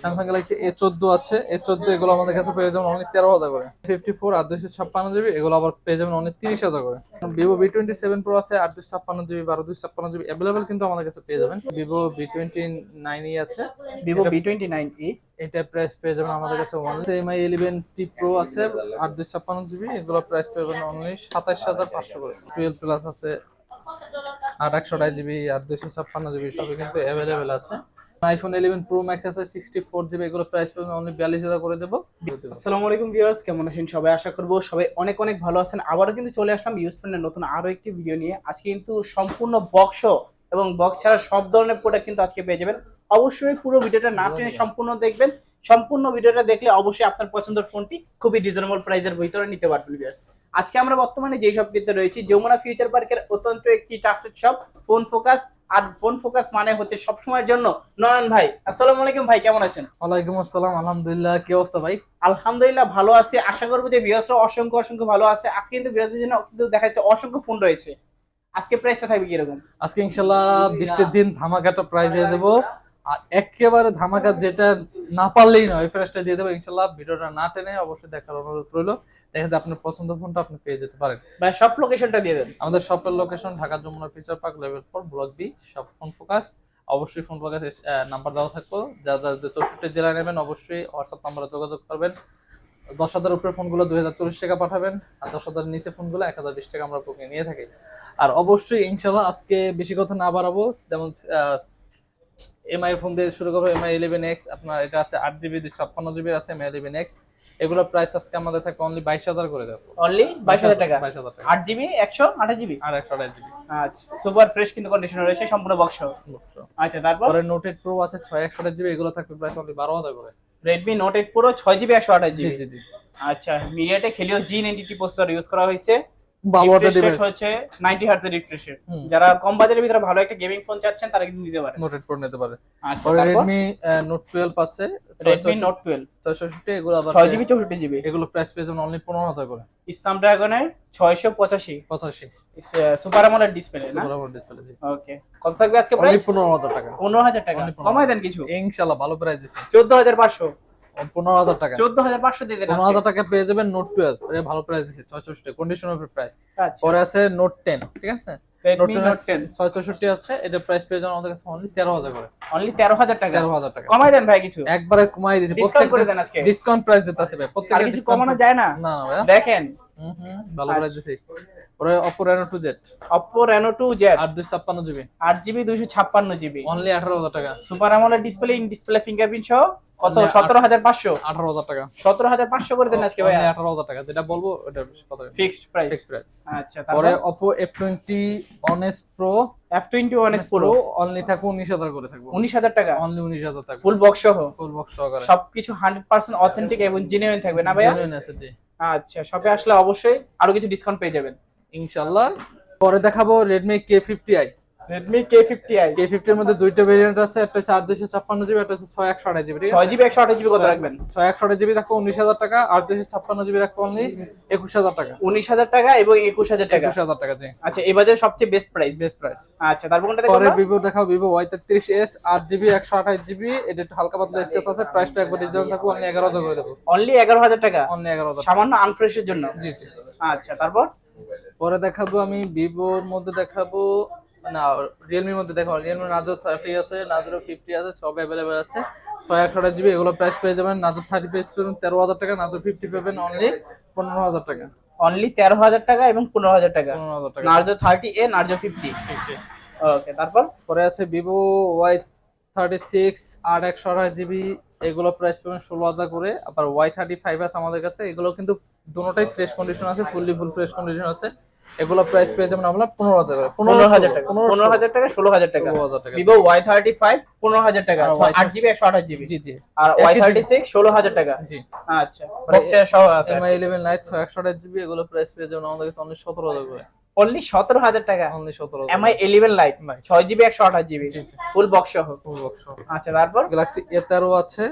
Samsung Galaxy এ চোদ্দ আছে। এ চোদ্দ এগুলো আমাদের কাছে পেয়ে যাবেন অনেক তেরো হাজার করে। ফিফটি ফোর আর দুইশো ছাপ্পান্ন জিবি এগুলো আবার পেয়ে যাবেন অনেক তিরিশ হাজার করে। Vivo V twenty seven Pro আছে আট দুশো ছাপ্পান্ন জিবি বারো দুশো ছাপ্পান্ন জিবি অ্যাভেলেবেল কিন্তু আমাদের কাছে পেয়ে যাবেন। Vivo V twenty nine E আছে। Vivo V twenty nine E এটা প্রাইস পেয়ে যাবেন আমাদের কাছে one Mi eleven T Pro আছে আট দুই ছাপ্পান্ন জিবি এগুলো প্রাইস পেয়ে যাবেন অনলি সাতাশ হাজার পাঁচশো করে। টুয়েলভ প্লাস আছে আট একশো আঠাশ জিবি আর দুইশো ছাপ্পান্ন জিবি সবই কিন্তু অ্যাভেলেবেল আছে। আইফোন ইলেভেন প্রো ম্যাক্স আছে সিক্সটি ফোর জিবি, এগুলো প্রাইস পেয়ে অনলি বিয়াল্লিশ হাজার করে দেবো। আসসালামু আলাইকুম ভিউয়ার্স কেমন আছেন সবাই? আশা করব সবাই অনেক অনেক ভালো আছেন। আবারও কিন্তু চলে আসলাম ইউজ ফ্রেন্ডের নতুন আরও একটি ভিডিও নিয়ে। আজকে কিন্তু সম্পূর্ণ বক্স এবং বক্স ছাড়া সব ধরনের প্রোডাক্ট কিন্তু আজকে পেয়ে যাবেন। অবশ্যই পুরো ভিডিওটা না টেনে সম্পূর্ণ দেখবেন। সম্পূর্ণ ভিডিওটা দেখলে অবশ্যই আপনার পছন্দের ফোনটি খুবই রিজনেবল প্রাইসের ভিতরে নিতে পারবেন ভিউয়ার্স আজকে আমরা বর্তমানে যেই শপটিতে রয়েছি যমুনা ফিউচার পার্কের অত্যন্ত একটি ট্রাস্টেড শপ ফোন ফোকাস আর ফোন ফোকাস মানে হচ্ছে সবসময়ের জন্য। নয়ন ভাই আসসালামু আলাইকুম ভাই কেমন আছেন? ওয়ালাইকুম আসসালাম আলহামদুলিল্লাহ কি অবস্থা ভাই? আলহামদুলিল্লাহ ভালো আছি। আশা করব যে ভিউয়ার্সরা অসংখ্য অসংখ্য ভালো আছে। আজকে কিন্তু ভিউয়ার্সদের জন্য কিন্তু দেখা যাচ্ছে অসংখ্য ফোন রয়েছে। আজকে প্রাইসটা থাকবে কীরকম? আজকে ইনশাল্লাহ বৃষ্টির দিন ধামাকাটা প্রাইস দিয়ে দেবো। আর একেবারে ধামাকা যেটা না পারলেই নয় ওই প্রাইসটা দিয়ে দেবো ইনশাল্লাহ ভিডিওটা না টেনে অবশ্যই দেখার অনুরোধ রইল। দেখা যায় আপনার পছন্দ ফোনটা আপনি পেয়ে যেতে পারেন। ভাই সব লোকেশনটা দিয়ে দেন। আমাদের শপের location Dhaka Jamuna future park level four block B সব ফোন ফোকাস অবশ্যই ফোন ফোকাস নাম্বার দেওয়া থাকব। যা যা চৌষট্টি জেলায় নেবেন অবশ্যই হোয়াটসঅ্যাপ নাম্বারে যোগাযোগ করবেন। দশ হাজার উপরে ফোনগুলো দুই হাজার চল্লিশ টাকা পাঠাবেন আর দশ হাজার নিচে ফোনগুলো এক হাজার বিশ টাকা আমরা নিয়ে থাকি। আর অবশ্যই ইনশাল্লাহ আজকে বেশি কথা না বাড়াবো। যেমন এমআই ফোন দিয়ে শুরু করব এমআই ইলেভেন এক্স আপনার এটা আছে আট জিবি ছাপ্পান্ন জিবি আছে এমআই ইলেভেন এক্স এগুলোর প্রাইস আজকে আমাদের থাকে অনলি বাইশ হাজার করে দেবো। অনলি বাইশ হাজার টাকা? বাইশ হাজার টাকা। আট জিবি একশো আঠাশ জিবি আর একশো আঠাশ জিবি আচ্ছা সুপার ফ্রেশ কিন্তু কন্ডিশন রয়েছে সম্পূর্ণ বক্স আচ্ছা তারপর? নোট এইট প্রো আছে ছয় একশো আঠাশ জিবি এগুলো থাকবে প্রাইস অনলি বারো হাজার করে। রেডমি নোট এইট প্রো ছয় জিবি একশো আঠাশ জিবি জি জি আচ্ছা MediaTek Helio G ninety T processor use করা হয়েছে। ভালো একটা ডিভাইস হচ্ছে 90 হার্টজের রিফ্রেশ হুম। যারা কম বাজেটের ভিতরে ভালো একটা গেমিং ফোন চাচ্ছেন তারা কিন্তু নিতে পারেন। নোট প্রো নিতে পারে। আচ্ছা পরে আছে। রেডমি নোট 12 ছয়ষট্টি এগুলো আবার 6 জিবি 64 জিবি এগুলো প্রাইস পেয়ে যাবেন অনলি পনেরো হাজার করে। ইসলাম ড্রাগনের 685 পঁচাশি। সুপার আমোলেড ডিসপ্লে না? সুপার ডিসপ্লে জি। ওকে কত থাকবে আজকে প্রাইস টাকা। 15000 টাকা। Only 15,000 কমাই দেন কিছু। ভালো প্রাইস দিচ্ছে 14500 পনেরো হাজার টাকা। 14500 দিয়ে দেন পনেরো হাজার টাকা পেয়ে যাবেন নোট টুয়েলভ ভালো প্রাইস দিচ্ছে ছয়ষট্টি প্রাইস পরে আছে নোট টেন ঠিক আছে? নোট Redmi টেন Note 10 ছয় চৌষট্টি আছে এটা প্রাইস পেয়ে যাবেন আমাদের কাছে অনলি তেরো হাজার করে। অনলি 13000 টাকা? তেরো হাজার টাকা। কমাই দেন ভাই কিছু। একবারে কমাই দিয়েছে। ডিসকাউন্ট করে দেন আজকে। ডিসকাউন্ট প্রাইস দিতেছে ভাই। আর প্রত্যেকটা কিছু discount কমানো যায় না? না না ভাইয়া দেখেন। হুম হুম ভালো। প্রাইস দিছি। পরে Oppo Reno 2Z Oppo Reno 2Z আর দুই ছাপ্পান্ন জিবি 8GB 256GB অনলি আঠারো হাজার টাকা। Super AMOLED display in display fingerprint সহ। কত? মানে আট- 17500 আঠারো হাজার টাকা। 17500 করে দেন আজকে ভাইয়া। আঠারো হাজার টাকা যেটা বলব কথা ফিক্সড প্রাইস ফিক্স প্রাইস আচ্ছা পরে তারপরে? Oppo F20 Honest Pro F21 S Pro only থাকবে উনিশ হাজার করে থাকব। 19000 টাকা? অনলি উনিশ হাজার থাকবে ফুল বক্স সহ? ফুল বক্স সহকারে। সবকিছু 100% অথেন্টিক এবং জেনুইন থাকবে না ভাইয়া? Genuine আছে, জি। আচ্ছা শপে আসলে অবশ্যই আরও কিছু ডিসকাউন্ট পেয়ে যাবেন। ইনশাআল্লাহ। পরে দেখাবো Redmi K50i Redmi K50i K50 এর মধ্যে দুইটা ভেরিয়েন্ট আছে একটা হচ্ছে আট দুইশো ছাপ্পান্ন জিবি একটা হচ্ছে ছয় একশো আঠাশ জিবি ঠিক আছে? 6GB 128GB কত রাখবেন? ছয় একশো আঠাশ জিবি থাকবে উনিশ হাজার টাকা আর দুইশো ছাপ্পান্ন জিবি রাখব অনলি একুশ হাজার টাকা। 19000 টাকা এবং 21000 টাকা। একুশ হাজার টাকা জি। আচ্ছা এই বাজারে সবচেয়ে বেস্ট প্রাইস বেস্ট প্রাইস আচ্ছা তারপর কোনটা পরে ভিভো দেখাও তেত্রিশ এস আট জিবি একশো আঠাশ জিবি এটা একটু হালকা পাতলা স্কেচ আছে প্রাইসটা একবার ডিসকাউন্ট থাকবে অনলি এগারো হাজার করে দেবো। অনলি 11000 টাকা? অনলি এগারো হাজার সামান্য আনফ্রেশের জন্য? জি জি। আচ্ছা তারপর? পরে দেখাবো আমি ভিভোর মধ্যে দেখাবো না রিয়েলমির মধ্যে দেখাবো রিয়েলমি নাজো থার্টি আছে নাজোর ফিফটি আছে সব অ্যাভেলেবেল আছে। ছয় একশো আঠাশ জিবি এগুলো প্রাইস পেয়ে যাবেন। নাজো থার্টি পেয়ে পাবেন তেরো হাজার টাকা নাজো ফিফটি পাবেন অনলি পনেরো হাজার টাকা। অনলি 13000 টাকা এবং 15000 টাকা। পনেরো হাজার টাকা। নার্জো 30A নার্জো 50 ওকে তারপর? পরে আছে ভিভো ওয়াই থার্টি সিক্স আট একশো আঠাশ জিবি এগুলো প্রাইস পাবেন ষোলো হাজার করে। আবার ওয়াই থার্টি ফাইভ আছে আমাদের কাছে এগুলো কিন্তু দুটোটাই ফ্রেশ কন্ডিশন আছে ফুললি ফুল ফ্রেশ কন্ডিশন আছে। এগুলো প্রাইস পেয়ে যাবেন আমরা পনেরো হাজার করে পনেরো হাজার টাকা। পনেরো হাজার টাকা ষোলো হাজার টাকা। টাকা। ভিভো ওয়াই থার্টি ফাইভ পনেরো হাজার টাকা। আট জিবি একশো আঠাশ জিবি জি জি। আর ওয়াই। থার্টি সিক্স ষোলো হাজার টাকা। জি। আচ্ছা এমআই ইলেভেন লাইট ছয় একশো আঠাশ জিবি এগুলো প্রাইস পেয়ে যাবেন আমাদের কাছে অনলি সতেরো হাজার করে। অনলি সতেরো হাজার টাকা। অনলি সতেরো এমআই ইলেভেন লাইট Lite। ছয় জিবি একশো আঠাশ জিবি। ফুল বক্স সহ। বক্স আচ্ছা তারপর? গ্যালাক্সি এ তেরো আছে।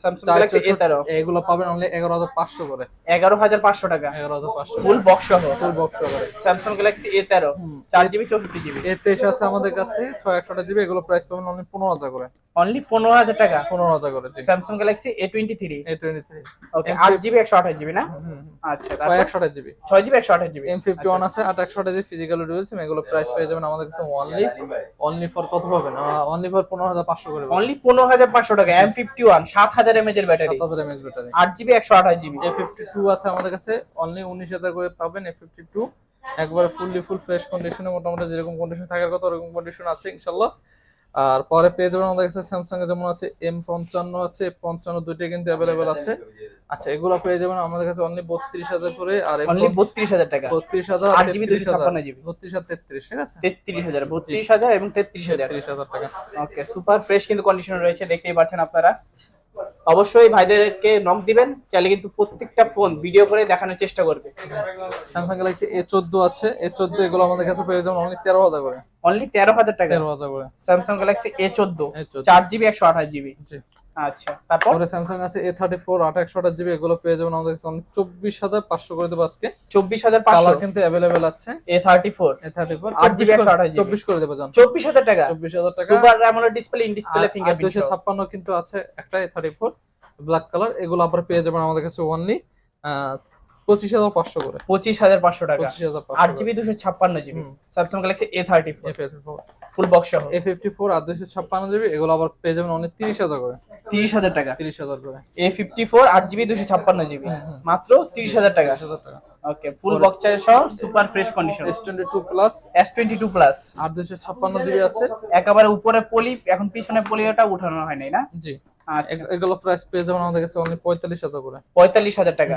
স্যামসাং গ্যালাক্সি এ তেরো। এগুলো পাবেন অনলি এগারো হাজার পাঁচশো করে। এগারো হাজার পাঁচশো টাকা। এগারো হাজার পাঁচশো। ফুল বক্স সহ। ফুল বক্স করে। স্যামসাং গ্যালাক্সি এ তেরো। হুম। চার জিবি চৌষট্টি জিবি এর তেইশ আছে আমাদের কাছে ছয় একশো জিবি এগুলো প্রাইস পাবেন অনলি পনেরো হাজার করে। অনলি পনেরো হাজার টাকা। পনেরো হাজার করে Samsung Galaxy A twenty three A twenty three okay M50 আট জিবি একশো আঠাশ জিবি না? আচ্ছা ছয় তারপর? একশো আঠাশ জিবি। ছয় জিবি একশো আঠাশ জিবি। এম ফিফটি ওয়ান আছে আট একশো আঠাশ ফিজিক্যাল ডুয়েল সিম এগুলো প্রাইস পেয়ে যাবেন আমাদের কাছে অনলি অনলি ফর কত পাবেন? অনলি ফর পনেরো হাজার পাঁচশো করে অনলি পনেরো হাজার পাঁচশো টাকা এম ফিফটি ওয়ান সাত হাজার এমএচ এর ব্যাটারি সাত হাজার এমএচ ব্যাটারি আট জিবি একশো আঠাশ জিবি। এ ফিফটি টু আছে আমাদের কাছে অনলি উনিশ হাজার করে পাবেন এ ফিফটি টু একবারে ফুললি ফুল ফ্রেশ কন্ডিশনে মোটামুটি যেরকম কন্ডিশন থাকার কথা ওরকম কন্ডিশন আছে ইনশাল্লাহ আর পরে পেয়ে যাবেন আমাদের কাছে স্যামসাং এ যেমন আছে এম পঞ্চান্ন আছে পঞ্চান্ন দুইটা কিন্তু অ্যাভেলেবেল আছে। আচ্ছা এগুলো পেয়ে যাবেন আমাদের কাছে অনলি বত্রিশ হাজার করে আর অনলি বত্রিশ হাজার টাকা। বত্রিশ হাজার আট জিবি দুশো ছাপ্পান্ন জিবি। বত্রিশ হাজার তেত্রিশ ঠিক আছে? তেত্রিশ হাজার বত্রিশ হাজার এবং তেত্রিশ হাজার। তেত্রিশ হাজার টাকা। ওকে সুপার ফ্রেশ কিন্তু কন্ডিশন রয়েছে দেখতেই পাচ্ছেন আপনারা। অবশ্যই ভাইদেরকে নক দিবেন তাহলে কিন্তু প্রত্যেকটা ফোন ভিডিও করে দেখানোর চেষ্টা করবে। স্যামসাং গ্যালাক্সি এ চোদ্দ আছে এ চোদ্দ এগুলো আমাদের কাছে পেয়ে যাবেন অনলি তেরো হাজার করে। অনলি তেরো হাজার টাকা। তেরো হাজার করে। স্যামসাং গ্যালাক্সি এ চোদ্দ। চার জিবি একশো আঠাশ জিবি। জি। আচ্ছা তারপর? স্যামসাং আছে এ থার্টি ফোর আট একশো আঠাশ জিবি এগুলো পেয়ে যাবেন আমাদের কাছে চব্বিশ হাজার পাঁচশো করে দেবো আজকে। চব্বিশ হাজার কালার কিন্তু অ্যাভেলেবেল আছে। A thirty four A thirty four আট GB 128 GB চব্বিশ করে দেবো জান। চব্বিশ হাজার টাকা? চব্বিশ হাজার টাকা। Super AMOLED display in display আর দুশো ছাপ্পান্ন কিন্তু আছে একটা A thirty four black colour এগুলো আবার পেয়ে যাবেন আমাদের কাছে অনলি পঁচিশ হাজার পাঁচশো করে। পঁচিশ হাজার পাঁচশো টাকা। পঁচিশ হাজার আট জিবি দুশো ছাপ্পান্ন GB. Samsung Galaxy A thirty four full box সহ। এ ফিফটি ফোর আর দুশো ছাপ্পান্ন জিবি এগুলো আবার পেয়ে যাবেন অনেক তিরিশ হাজার করে। তিরিশ হাজার টাকা। তিরিশ হাজার করে। এ ফিফটি ফোর আট জিবি দুশো ছাপ্পান্ন জিবি। মাত্র তিরিশ হাজার টাকা। টাকা। ওকে ফুল বক্স চার্জ সহ super fresh condition S twenty two plus S twenty two plus আর দুশো ছাপ্পান্ন জিবি আছে। একেবারে উপরে পলি এখন পিছনে পলিটা উঠানো হয় নাই না? জি। আচ্ছা। এগুলো প্রাইস পেয়ে যাবেন আমাদের কাছে অনলি পঁয়তাল্লিশ হাজার করে। পঁয়তাল্লিশ হাজার টাকা।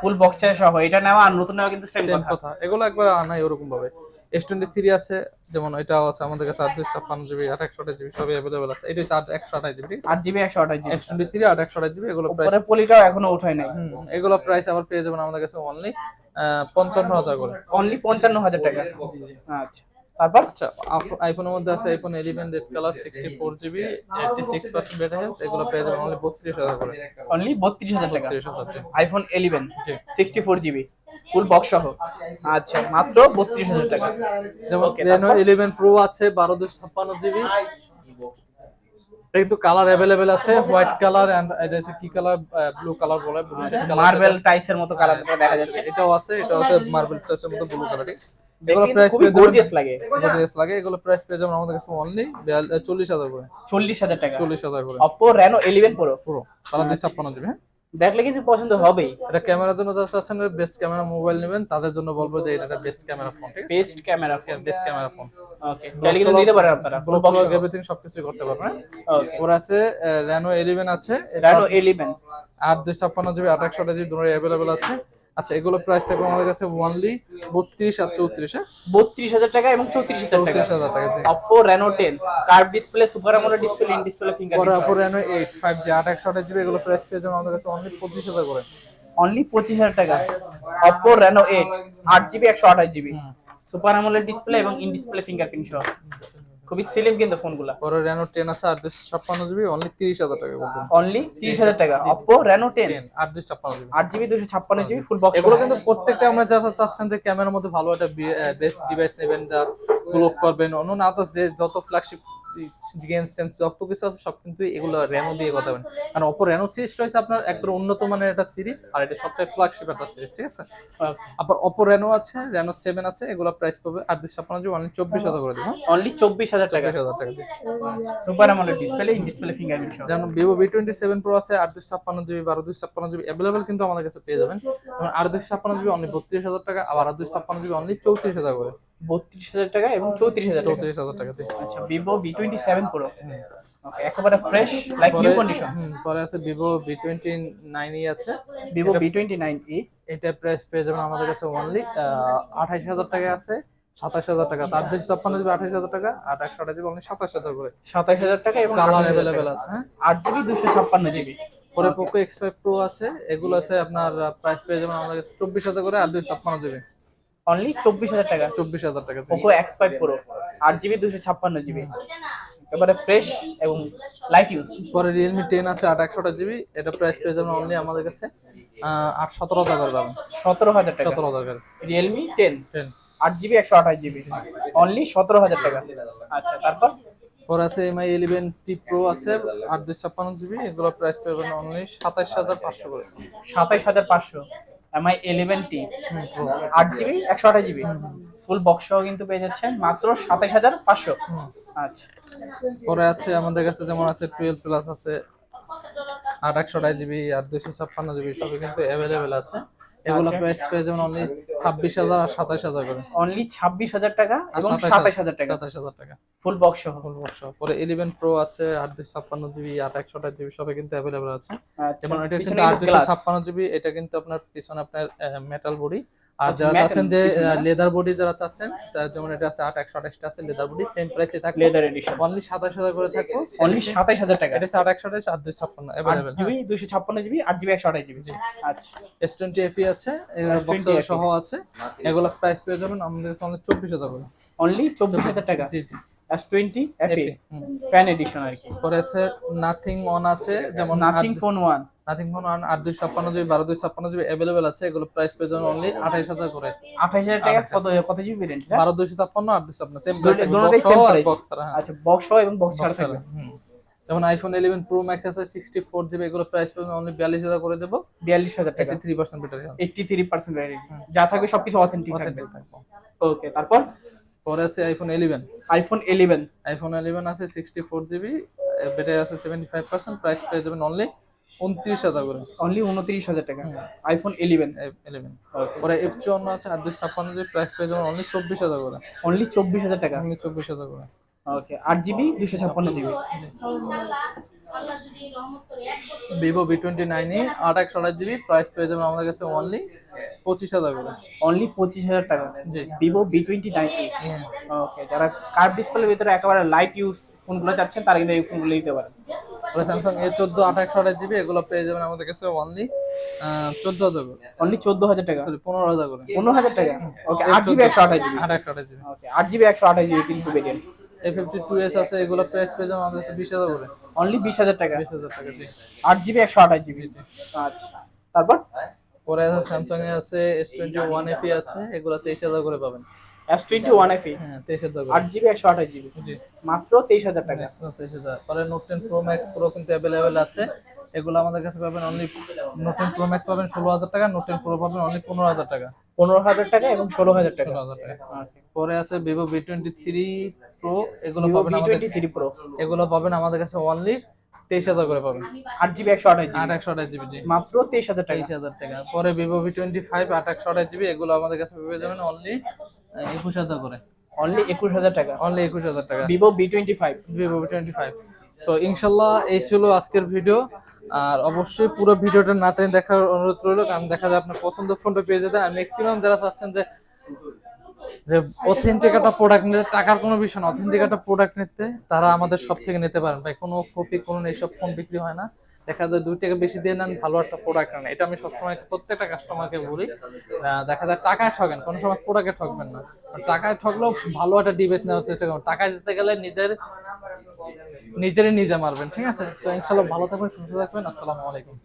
ফুল বক্স চার্জ সহ এটা নেওয়া আর নতুন নেওয়া কিন্তু সেম কথা। এগুলো একবার আনাই ওরকম ভাবে এস টোয়েন্টি থ্রি আছে যেমন এটাও আছে আমাদের কাছে আট দুশো ছাপ্পান্ন জিবি আট একশো আঠাশ জিবি সবই অ্যাভেলেবেল আছে। এটা হচ্ছে আট একশো আঠাশ জিবি আট জিবি একশো আঠাশ জিবি। এস টোয়েন্টি থ্রি আট একশো আঠাশ জিবি এগুলো প্রাইস পলিটাও এখনও উঠায় নাই। এগুলো প্রাইস আবার পেয়ে যাবেন আমাদের কাছে অনলি পঞ্চান্ন হাজার করে। অনলি পঞ্চান্ন হাজার টাকা। আচ্ছা। তারপর আচ্ছা আইফোনের মধ্যে আছে iPhone eleven red colour sixty four GB eighty six percent battery health এগুলো পেয়ে যাবেন অনলি বত্রিশ হাজার করে। অনলি বত্রিশ হাজার টাকা। বত্রিশ হাজার জি। আইফোন ইলেভেন জি। Sixty four GB full box সহ। আচ্ছা মাত্র বত্রিশ হাজার টাকা। যেমন তারপর? ইলেভেন প্রো আছে বারো দুশো ছাপ্পান্ন জিবি এটা কিন্তু কালার অ্যাভেলেবেল আছে হোয়াইট কালার এন্ড এটা হচ্ছে কি কালার ব্লু কালার বলে মার্বেল টাইসের মতো কালার দেখা যাচ্ছে। এটাও আছে এটা আছে মার্বেল টাচের মতো ব্লু কালার ঠিক এগুলো প্রাইস পেয়ে গর্জিয়াস লাগে। গর্জিয়াস লাগে এগুলো প্রাইস পেয়ে যাবেন আমাদের কাছে অনলি চল্লিশ হাজার করে। চল্লিশ হাজার টাকা। চল্লিশ হাজার করে। অপো রেনো ইলেভেন প্রো পুরো তারা জিবি হ্যাঁ? দেখলে কিন্তু পছন্দ হবেই। এটা ক্যামেরার জন্য যারা চাচ্ছেন বেস্ট ক্যামেরা মোবাইল নেবেন তাদের জন্য বলব যে এটা বেস্ট ক্যামেরা ফোন ঠিক আছে? Best camera best camera phone okay চাইলে কিন্তু দিতে পারেন আপনারা ফুল বক্স এভরিথিং সবকিছু করতে পারবেন ওকে ওর আছে আছে জিবি আট একশো জিবি দুটো অ্যাভেলেবেল আছে। আচ্ছা এগুলো প্রাইস থাকবে আমাদের কাছে ওনলি বত্রিশ আর চৌত্রিশ হ্যাঁ? বত্রিশ হাজার টাকা এবং চৌত্রিশ হাজার টাকা। চৌত্রিশ হাজার টাকা জি। Reno ten curve display super AMOLED display in display পরে রেনো এইট ফাইভ জি আট একশো জিবি এগুলো প্রাইস পেয়ে যাবেন আমাদের কাছে অনলি পঁচিশ হাজার করে। অনলি পঁচিশ হাজার টাকা। অপো রেনো এইট আট জিবি একশো আঠাশ জিবি সুপার আমোলেড ডিসপ্লে এবং ইন ডিসপ্লে ফিঙ্গারপ্রিন্ট সহ। খুবই সিলিম কিন্তু ফোনগুলো পরে রেনো টেন আছে আট দুশো ছাপ্পান্ন জিবি অনলি তিরিশ হাজার টাকা বলবেন অনলি তিরিশ হাজার টাকা। টেন আট দুশো ছাপ্পান্ন জিবি আট জিবি দুশো ছাপ্পান্ন জিবি ফুল বক্স এগুলো কিন্তু প্রত্যেকটা আমরা যারা চাচ্ছেন যে ক্যামেরার মধ্যে ভালো একটা বেস্ট ডিভাইস নেবেন যা ব্লক করবেন অন্য আদার্স যে যত ফ্ল্যাগশিপ গেমস টেমস যত কিছু আছে সব কিন্তু এগুলো রেনো দিয়ে কথা বলেন কারণ অপর রেনো সিরিজটা হচ্ছে আপনার একবার উন্নত মানের একটা সিরিজ আর এটা সবচেয়ে ফ্ল্যাগশিপ একটা সিরিজ ঠিক আছে? আবার অপর রেনো আছে রেনো সেভেন আছে এগুলো প্রাইস পাবে আট দুশো ছাপ্পান্ন জিবি অনলি চব্বিশ হাজার করে দেবো। অনলি চব্বিশ হাজার টাকা। হাজার টাকা super AMOLED display in display fingerprint সহ। যেমন Vivo V twenty seven Pro আছে আট দুশো ছাপ্পান্ন জিবি বারো দুশো ছাপ্পান্ন জিবি অ্যাভেলেবেল কিন্তু আমাদের কাছে পেয়ে যাবেন। আট দুশো ছাপ্পান্ন জিবি অনলি বত্রিশ হাজার টাকা আবার আট দুশো ছাপ্পান্ন জিবি অনলি চৌত্রিশ হাজার করে। বত্রিশ হাজার টাকা এবং চৌত্রিশ হাজার চৌত্রিশ হাজার টাকা আচ্ছা Vivo V twenty seven Pro একেবারে ফ্রেশ লাইক নিউ কন্ডিশন পরে আছে Vivo V twenty nine E আছে। Vivo V twenty nine E এটা প্রাইস পেয়ে যাবেন আমাদের কাছে অনলি আঠাইশ হাজার টাকা আছে সাতাশ হাজার টাকা আট দুশো ছাপ্পান্ন জিবি আঠাশ হাজার টাকা আট একশো আঠাশ জিবি অনলি সাতাশ হাজার করে। সাতাশ হাজার টাকা এবং কালার অ্যাভেলেবেল আছে হ্যাঁ। আট জিবি দুশো ছাপ্পান্ন জিবি পরে পোকো এক্স ফাইভ প্রো আছে এগুলো আছে আপনার প্রাইস পেয়ে যাবেন আমাদের কাছে চব্বিশ হাজার করে আর দুশো ছাপ্পান্ন জিবি অনলি চব্বিশ হাজার টাকা। চব্বিশ হাজার টাকা। পোকো এক্স ফাইভ প্রো আট জিবি দুশো ছাপ্পান্ন জিবি একেবারে ফ্রেশ এবং লাইট ইউজ পরে রিয়েলমি টেন আছে আট একশোটা জিবি এটা প্রাইস পেয়ে যাবেন অনলি আমাদের কাছে আট সতেরো হাজার করে পাবেন সতেরো হাজার টাকা। সতেরো হাজার রিয়েলমি টেন টেন আট জিবি একশো আঠাশ জিবি অনলি সতেরো হাজার টাকা। আচ্ছা তারপর? পরে আছে এমআই ইলেভেন টি প্রো আছে আট দুই ছাপ্পান্ন জিবি এগুলো প্রাইস পাবেন অনলি সাতাইশ হাজার পাঁচশো করে। সাতাইশ হাজার পাঁচশো। এমআই ইলেভেন টি আট জিবি? একশো আঠাশ জিবি? ফুল বক্স সহ কিন্তু পেয়ে যাচ্ছেন মাত্র সাতাশ হাজার পাঁচশো। আচ্ছা। পরে আছে আমাদের কাছে যেমন আছে টুয়েলভ প্লাস আছে আট একশো আঠাশ জিবি আর দুইশো ছাপ্পান্ন জিবি সবই কিন্তু অ্যাভেলেবেল আছে। এগুলো আচ্ছা। প্রাইস পেয়ে যেমন অনলি ছাব্বিশ হাজার আর সাতাইশ হাজার করে। অনলি ছাব্বিশ হাজার টাকা এবং সাতাইশ হাজার টাকা। হাজার টাকা। ফুল বক্স সহ। ফুল বক্স পরে ইলেভেন প্রো আছে আট দুইশো ছাপ্পান্ন জিবি আট একশো জিবি কিন্তু অ্যাভেলেবেল আছে। আচ্ছা, যেমন এটা কিন্তু আট glass। ছাপ্পান্ন জিবি এটা কিন্তু আপনার পিছনে আপনার মেটাল বডি আর আচ্ছা, যারা চাচ্ছেন যে লেদার বডি যারা চাচ্ছেন তার যেমন এটা আছে আট একশো আঠাশটা আছে লেদার বডি সেম প্রাইসে থাকবে। লেদার এডিশন অনলি সাতাশ হাজার করে থাকব। অনলি সাতাইশ হাজার টাকা। এটা আট একশো আঠাশ আট দুই ছাপ্পান্ন অ্যাভেলেবেল জিবি দুইশো ছাপ্পান্ন জিবি আট জিবি একশো আঠাশ জিবি আচ্ছা। এস টোয়েন্টি এফি আছে S20 বক্সার সহ আছে। এগুলো প্রাইস পেয়ে যাবেন আমাদের কাছে অনলি চব্বিশ হাজার করে। অনলি চব্বিশ হাজার টাকা? জি জি। S twenty FE FE, edition আর কি। পরে আছে নাথিং অন আছে যেমন Nothing Phone one Nothing Phone আট দুই ছাপ্পান্ন জিবি বারো দুই ছাপ্পান্ন জিবি অ্যাভেলেবেল আছে এগুলো প্রাইস পেয়ে যাবেন অনলি আঠাইশ হাজার করে। আঠাশ হাজার টাকা কত কত জিবি ভেরিয়েন্ট বারো দুইশো ছাপ্পান্ন আট দুই ছাপ্পান্ন সেম। বক্স হ্যাঁ। আচ্ছা বক্স এবং বক্স ছাড়া থাকবে। যেমন আইফোন ইলেভেন প্রো ম্যাক্স আছে সিক্সটি ফোর জিবি এগুলো প্রাইস পেয়ে অনলি বিয়াল্লিশ হাজার করে দেবো। বিয়াল্লিশ হাজার টাকা। Three percent battery eighty three percent battery যা থাকবে সবকিছু অথেন্টিক থাকবে। ওকে তারপর? পরে আছে iPhone eleven iPhone eleven iPhone eleven আছে সিক্সটি ফোর জিবি ব্যাটারি আছে সেভেন্টি ফাইভ পার্সেন্ট প্রাইস পেয়ে যাবেন অনলি উনত্রিশ হাজার করে। অনলি উনত্রিশ হাজার টাকা। আইফোন ইলেভেন ইলেভেন পরে এফ চুয়ান্ন আছে আট দুই ছাপ্পান্ন জিবি প্রাইস পেয়ে যাবেন অনলি চব্বিশ হাজার করে। অনলি চব্বিশ হাজার টাকা। অনলি চব্বিশ হাজার করে। ওকে আট জিবি দুশো ছাপ্পান্ন জিবি ভিভো ভি টোয়েন্টি নাইনে আট একশো আঠাশ জিবি প্রাইস পেয়ে যাবেন আমাদের কাছে অনলি পঁচিশ হাজার করে। অনলি পঁচিশ হাজার টাকা। জি। Vivo V twenty nine okay যারা কার্ভ ডিসপ্লের ভিতরে একেবারে লাইট ইউজ ফোনগুলো চাচ্ছেন তারা কিন্তু এই ফোনগুলো নিতে পারেন। পরে স্যামসাং এ চোদ্দ আট একশো আঠাশ জিবি এগুলো পেয়ে যাবেন আমাদের কাছে অনলি চোদ্দ হাজার করে। অনলি চোদ্দ হাজার টাকা? সরি পনেরো হাজার করে। পনেরো হাজার টাকা? ওকে আট জিবি একশো আঠাশ জিবি আট একশো আঠাশ জিবি ওকে আট জিবি একশো আঠাশ জিবি কিন্তু variant A fifty two S আছে এগুলো প্রাইস পেয়ে যাবেন আমাদের কাছে বিশ হাজার করে। অনলি বিশ হাজার টাকা? বিশ হাজার টাকা জি। আট জিবি একশো আঠাশ জিবি আচ্ছা। তারপর? পরে আছে স্যামসাং এ আছে এস টোয়েন্টি ওয়ান এফি আছে এগুলো তেইশ হাজার করে পাবেন। এস টোয়েন্টি ওয়ান এফ হ্যাঁ তেইশ হাজার আট জিবি একশো আঠাশ জিবি। মাত্র তেইশ হাজার টাকা। তেইশ হাজার। পরে Note ten Pro Max Pro কিন্তু অ্যাভেলেবেল আছে। এগুলো আমাদের কাছে পাবেন only Note ten Pro Max পাবেন ষোলো হাজার টাকা নোট টেন প্রো পাবেন অনলি পনেরো হাজার টাকা। পনেরো হাজার টাকা এবং ষোলো হাজার টাকা। হাজার টাকা। পরে আছে Vivo V twenty three Pro এগুলো পাবেন আমাদের টোয়েন্টি থ্রি প্রো এগুলো পাবেন আমাদের কাছে অনলি তেইশ হাজার করে পাবেন। আট জিবি একশো আঠাশ আট জিবি একশো আঠাশ জিবি জি। মাত্র তেইশ হাজার টাকা। তেইশ হাজার টাকা। পরে ভিভো ভি টোয়েন্টি ফাইভ আট একশো আঠাশ জিবি এগুলো আমাদের কাছে পেয়ে যাবেন অনলি একুশ হাজার করে। অনলি একুশ হাজার টাকা। অনলি একুশ হাজার টাকা। Vivo V twenty five Vivo twenty five so ইনশাল্লাহ এই ছিল আজকের ভিডিও। আর অবশ্যই পুরো ভিডিওটা না টেনে দেখার অনুরোধ রইল। কারণ দেখা যায় আপনার পছন্দ ফোনটা পেয়ে যেতে আর ম্যাক্সিমাম যারা চাচ্ছেন যে যে অথেন্টিক একটা প্রোডাক্ট নিতে, টাকার কোনো বিষয় না অথেন্টিক একটা প্রোডাক্ট নিতে তারা আমাদের সব থেকে নিতে পারেন। ভাই, কোনো কপি কোনো এইসব ফোন বিক্রি হয় না। দেখা যায় দুই টাকা বেশি দিয়ে নেন, ভালো একটা প্রোডাক্ট নেন। এটা আমি সবসময় প্রত্যেকটা কাস্টমারকে বলি। দেখা যায় টাকায় ঠকেন কোনো সময় প্রোডাক্টে ঠকবেন না। টাকায় ঠকলেও ভালো একটা ডিভাইস নেওয়ার চেষ্টা করবেন। টাকায় যেতে গেলে নিজের, নিজেরই নিজে মারবেন, ঠিক আছে? তো ইনশাল্লাহ ভালো থাকবেন, সুস্থ থাকবেন। আসসালামু আলাইকুম।